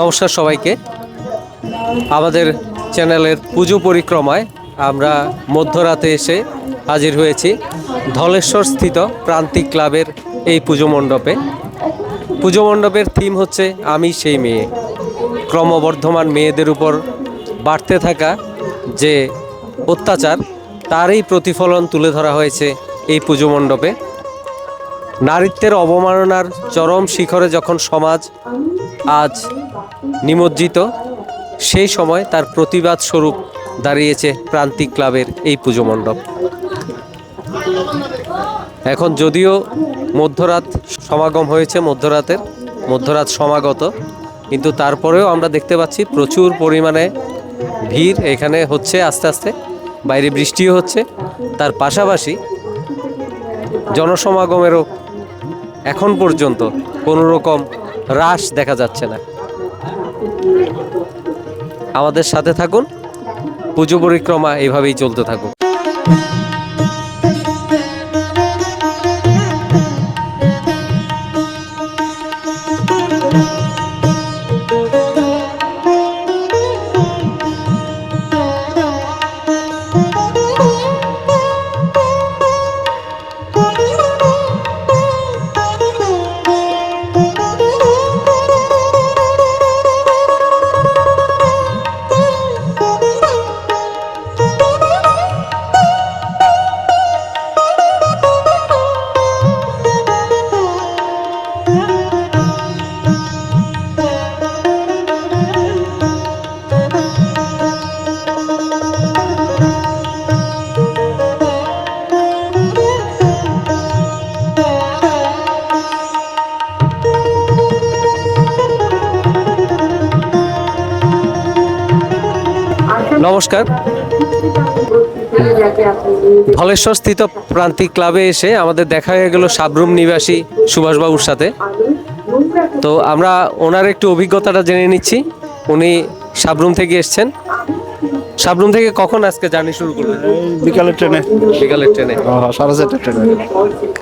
নমস্কার সবাইকে। আমাদের চ্যানেলের পুজো পরিক্রমায় আমরা মধ্যরাতে এসে হাজির হয়েছি ধলেশ্বর স্থিত প্রান্তিক ক্লাবের এই পুজো মণ্ডপে। পুজো মণ্ডপের থিম হচ্ছে আমি সেই মেয়ে। ক্রমবর্ধমান মেয়েদের উপর বাড়তে থাকা যে অত্যাচার, তারই প্রতিফলন তুলে ধরা হয়েছে এই পুজো মণ্ডপে। নারীত্বের অবমাননার চরম শিখরে যখন সমাজ আজ নিমজ্জিত। সেই সময় তার প্রতিবাদ স্বরূপ দাঁড়িয়েছে প্রান্তিক ক্লাবের এই পুজো মণ্ডপ। এখন যদিও মধ্যরাত সমাগম হয়েছে মধ্যরাতের, মধ্যরাত সমাগত, কিন্তু তারপরেও আমরা দেখতে পাচ্ছি প্রচুর পরিমাণে ভিড় এখানে হচ্ছে আস্তে আস্তে, বাইরে বৃষ্টিও হচ্ছে। তার পাশাপাশি জনসমাগমেরও এখন পর্যন্ত কোনো রকম হ্রাস দেখা যাচ্ছে না। আমাদের সাথে থাকুন। পুজো পরিক্রমা এভাবেই চলতে থাকুক। নমস্কার। ধলেশ্বর স্থিত প্রান্তিক ক্লাবে এসে আমাদের দেখা হয়ে গেল সাবরুম নিবাসী সুভাষবাবুর সাথে। তো আমরা ওনার একটু অভিজ্ঞতাটা জেনে নিচ্ছি। উনি সাবরুম থেকে এসছেন। সাবরুম থেকে কখন আজকে জার্নি শুরু করলেন? বিকালের ট্রেনে। বিকালের ট্রেনে। সাড়ে চারটে ট্রেনে।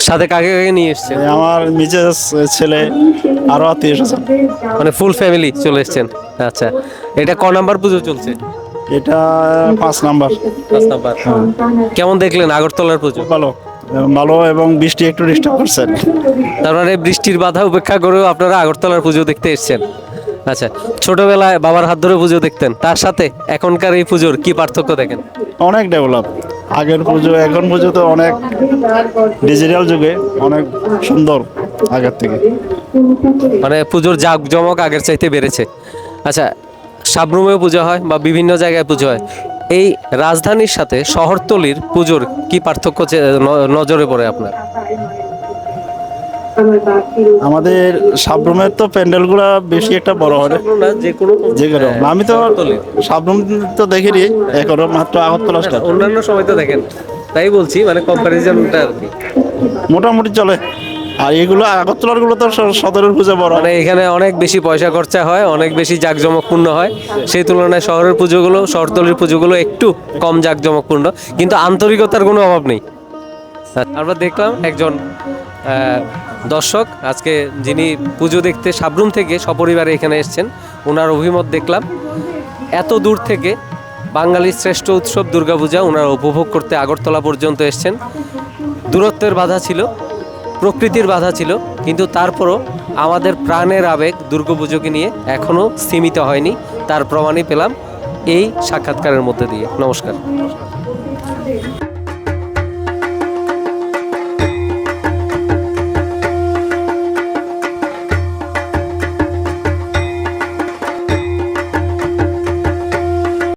সাথে কাকে কাকে নিয়ে এসছেন? আমার মিজেস ছেলে আরও আত্মীয় এসেছেন মানে ফুল ফ্যামিলি চলে এসছেন। আচ্ছা এটা ক নাম্বার পুজো চলছে? এটা পাঁচ নাম্বার। পাঁচ নাম্বার কেমন দেখলেন আগরতলার পুজো? ভালো। ভালো এবং বৃষ্টি একটু ডিস্টার্ব করছেন। তার মানে বৃষ্টির বাধা উপেক্ষা করেও আপনারা আগরতলার পুজো দেখতে এসেছেন। আচ্ছা ছোটবেলায় বাবার হাত ধরে পুজো দেখতেন তার সাথে এখনকার এই পুজোর কি পার্থক্য দেখেন? অনেক ডেভেলপ আগের পুজো এখন পুজো তো অনেক ডিজিটাল যুগে অনেক সুন্দর আগের থেকে। মানে পুজোর জাক জমক আগের চাইতে বেড়েছে। আচ্ছা সাবরুমেও পুজো হয় বা বিভিন্ন জায়গায় পুজো হয়। এই রাজধানীর সাথে শহরতলির পুজোর কি পার্থক্য নজরে পড়ে আপনার? আমাদের সাবরুমের তো প্যান্ডেলগুলো বেশি একটা বড় হয় যে কোনো যে কোনো। হ্যাঁ, আমি তো। সাবরুম তো দেখিনি এখনও মাত্র আগরতলা অন্যান্য সময় তো দেখেন। তাই বলছি মানে কম্প্যারিজনটা আর কি। মোটামুটি চলে। আর এগুলো আগরতলারগুলো তো সদরের পুজো বড়। মানে এখানে অনেক বেশি পয়সা খরচা হয়, অনেক বেশি জাঁকজমকপূর্ণ হয়। সেই তুলনায় শহরের পুজোগুলো, শহরতলির পুজোগুলো একটু কম জাঁকজমকপূর্ণ, কিন্তু আন্তরিকতার কোনো অভাব নেই। আমরা দেখলাম একজন দর্শক, আজকে যিনি পুজো দেখতে সাবরুম থেকে সপরিবারে এখানে এসেছেন ওনার অভিমত দেখলাম, এত দূর থেকে বাঙালির শ্রেষ্ঠ উৎসব দুর্গাপূজা ওনারা উপভোগ করতে আগরতলা পর্যন্ত এসছেন। দূরত্বের বাধা ছিল প্রকৃতির বাধা ছিল, কিন্তু তারপরও আমাদের প্রাণের আবেগ দুর্গাপুজোকে নিয়ে এখনও সীমিত হয়নি। তার প্রমাণই পেলাম এই সাক্ষাৎকারের মধ্যে দিয়ে। নমস্কার।